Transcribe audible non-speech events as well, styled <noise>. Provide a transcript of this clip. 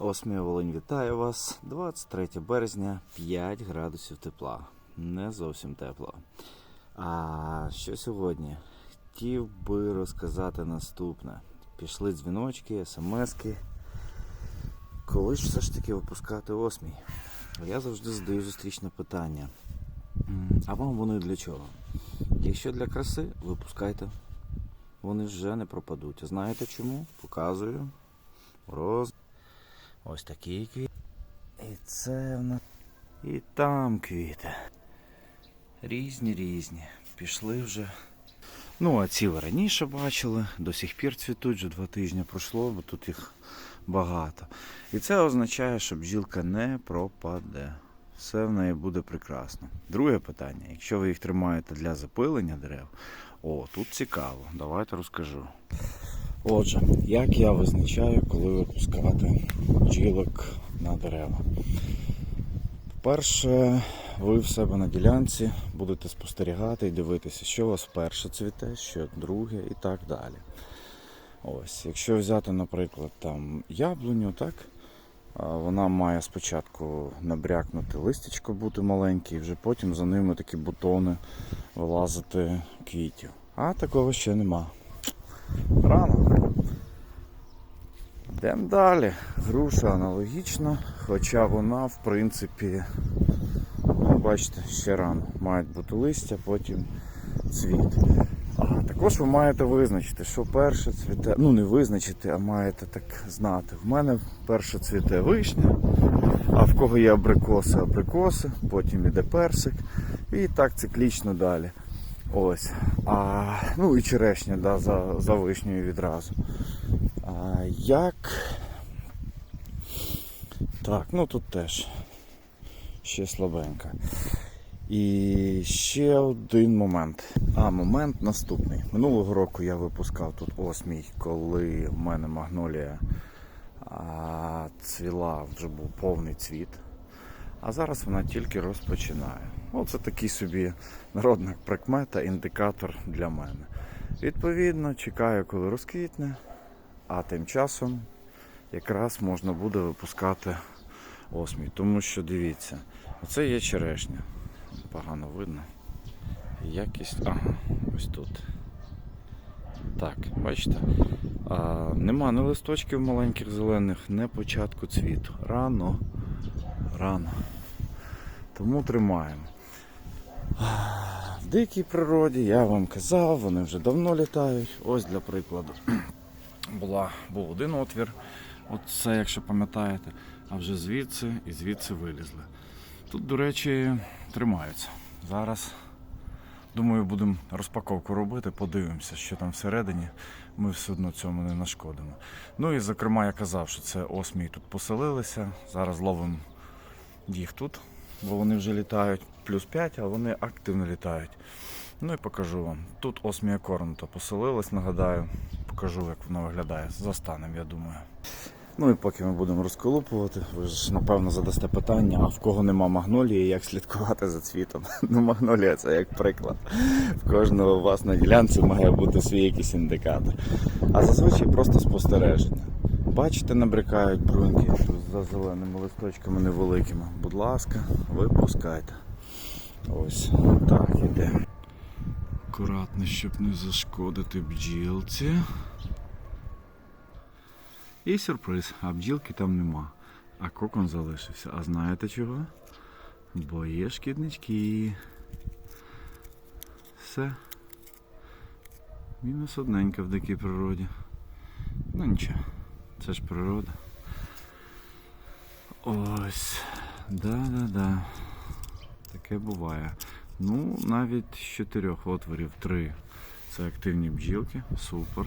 Осмія Волинь вітає вас. 23 березня, 5 градусів тепла. Не зовсім тепло. А що сьогодні? Хотів би розказати наступне. Пішли дзвіночки, смски. Коли ж все ж таки випускати осмій? Я завжди задаю зустрічне питання. А вам вони для чого? Якщо для краси, випускайте. Вони вже не пропадуть. А знаєте чому? Показую. Роз... Ось такі квіти. І це в нас. І там квіти. Різні різні. Пішли вже. Ну, а ці ви раніше бачили, до сих пір цвітуть, вже два тижні пройшло, бо тут їх багато. І це означає, що бджілка не пропаде. Все в неї буде прекрасно. Друге питання: якщо ви їх тримаєте для запилення дерев, о, тут цікаво, давайте розкажу. Отже, як я визначаю, коли випускати бджілок на дерева? Перше, ви в себе на ділянці будете спостерігати і дивитися, що у вас перше цвіте, що друге і так далі. Ось, якщо взяти, наприклад, там яблуню, так, вона має спочатку набрякнути листячко бути маленьке, і вже потім за ними такі бутони вилазити квітів. А такого ще нема. Рано. Йдемо далі. Груша аналогічна, хоча вона, в принципі, ну, бачите, ще рано. Мають бути листя, потім цвіт. Також ви маєте визначити, що перше цвіте. Ну, не визначити, а маєте так знати. В мене перше цвіте вишня, а в кого є абрикоси, абрикоси, потім іде персик. І так циклічно далі. Ось. А, ну і черешня да, за, за вишнею відразу. А, як. Так, ну тут теж ще слабенька. І ще один момент. А, момент наступний. Минулого року я випускав тут осмій, коли в мене магнолія а, цвіла, вже був повний цвіт. А зараз вона тільки розпочинає. Оце такий собі народна прикмета, індикатор для мене. Відповідно, чекаю, коли розквітне, а тим часом якраз можна буде випускати осмій. Тому що дивіться, оце є черешня. Погано видно. Якість. Ага, ось тут. Так, бачите? А, нема ні листочків маленьких зелених, ні початку цвіту. Рано, рано. Тому тримаємо. В дикій природі, я вам казав, вони вже давно літають. Ось для прикладу. <clears throat> Була, був один отвір, от це, якщо пам'ятаєте, а вже звідси і звідси вилізли. Тут, до речі, тримаються. Зараз, думаю, будемо розпаковку робити, подивимося, що там всередині. Ми все одно цьому не нашкодимо. Ну і зокрема, я казав, що це осмій тут поселилися. Зараз ловимо їх тут, бо вони вже літають плюс 5, а вони активно літають. Ну і покажу вам. Тут осмія корнута поселилась, нагадаю. Покажу, як воно виглядає. Застанем, я думаю. Ну і поки ми будемо розколупувати, ви ж напевно задасте питання, а в кого нема магнолії, як слідкувати за цвітом. <laughs> Ну, магнолія це як приклад. В кожного у вас на ділянці має бути свій якийсь індикатор. А зазвичай просто спостереження. Бачите, набрякають бруньки за зеленими листочками невеликими. Будь ласка, випускайте. Ось так іде. Акуратно, щоб не зашкодити бджілці. І сюрприз, а бджілки там нема. А кокон залишився. А знаєте чого? Бо є шкіднички. Все. Мінус одненька в дикій природі. Ну нічого, це ж природа. Ось. Да-да-да. Таке буває. Ну, навіть з чотирьох отворів три. Це активні бджілки. Супер.